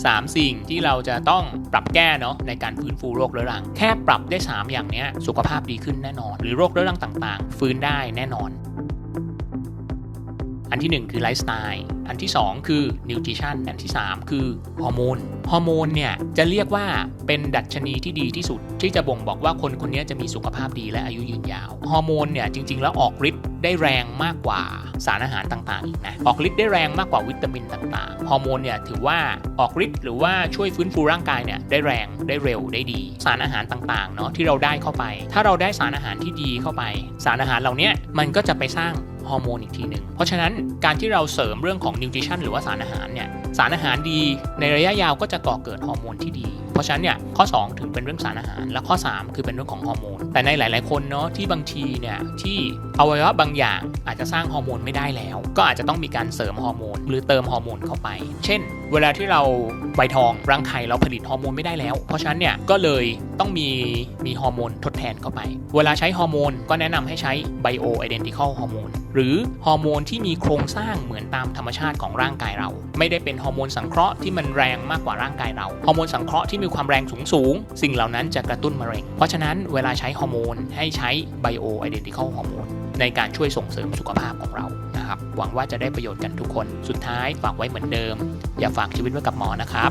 3 สิ่งที่เราจะต้องปรับแก้เนาะในการฟื้นฟูโรคเรื้อรัง แค่ปรับได้ 3 อย่างเนี้ยสุขภาพดีขึ้นแน่นอน หรือโรคเรื้อรังต่างๆ ฟื้นได้แน่นอน อันที่ 1 คือไลฟ์สไตล์อันที่ 2 คือนิวทริชันอันที่ 3 คือฮอร์โมนฮอร์โมนเนี่ยจะเรียกว่าเป็นดัชนีที่ดีที่สุด ที่จะบ่งบอกว่าคนคนนี้จะมีสุขภาพดีและอายุยืนยาวฮอร์โมนเนี่ยจริง ๆ แล้วออกฤทธิ์ได้แรงมากกว่าสารอาหารต่างๆอีกนะออกฤทธิ์ได้แรงมากกว่าวิตามินต่างๆฮอร์โมนเนี่ยถือว่าออกฤทธิ์หรือว่าช่วยฟื้นฟูร่างกายเนี่ยได้แรงได้เร็วได้ดี สารอาหารต่างๆเนาะที่เราได้เข้าไป ถ้าเราได้สารอาหารที่ดีเข้าไป สารอาหารเหล่านี้มันก็จะไปสร้าง ฮอร์โมนอีกทีหนึ่งเพราะฉะนั้นการที่เราเสริมเรื่องของนิวทริชันหรือว่าสารอาหารเนี่ยสารอาหารดีในระยะยาวก็จะก่อเกิดฮอร์โมนที่ดี เพราะฉะนั้นเนี่ยข้อ 2 ถึงเป็นเรื่องสารอาหาร และข้อ 3 คือเป็นเรื่องของฮอร์โมน แต่ในหลาย ๆ คนเนาะที่บางทีเนี่ยที่อวัยวะบางอย่างอาจจะสร้างฮอร์โมนไม่ได้แล้ว ก็อาจจะต้องมีการเสริมฮอร์โมนหรือเติมฮอร์โมนเข้าไป เช่น เวลาที่เราใบทองรังไข่เราผลิตฮอร์โมนไม่ได้แล้ว เพราะฉะนั้นเนี่ยก็เลยต้องมีมีฮอร์โมนทดแทนเข้าไป เวลาใช้ฮอร์โมนก็แนะนำให้ใช้ไบโอไอเดนติคอลฮอร์โมนหรือฮอร์โมนที่มีโครงสร้างเหมือนตามธรรมชาติของร่างกายเรา ไม่ได้เป็นฮอร์โมนสังเคราะห์ที่มันแรงมากกว่าร่างกายเราฮอร์โมนสังเคราะห์ที่มีความแรงสูงสูงสิ่งเหล่านั้นจะกระตุ้นมะเร็ง เพราะฉะนั้นเวลาใช้ฮอร์โมนให้ใช้ไบโอไอเดนติคอลฮอร์โมนในการช่วยส่งเสริมสุขภาพของเรา นะครับ หวังว่าจะได้ประโยชน์กันทุกคน สุดท้ายฝากไว้เหมือนเดิม อย่าฝากชีวิตไว้กับหมอนะครับ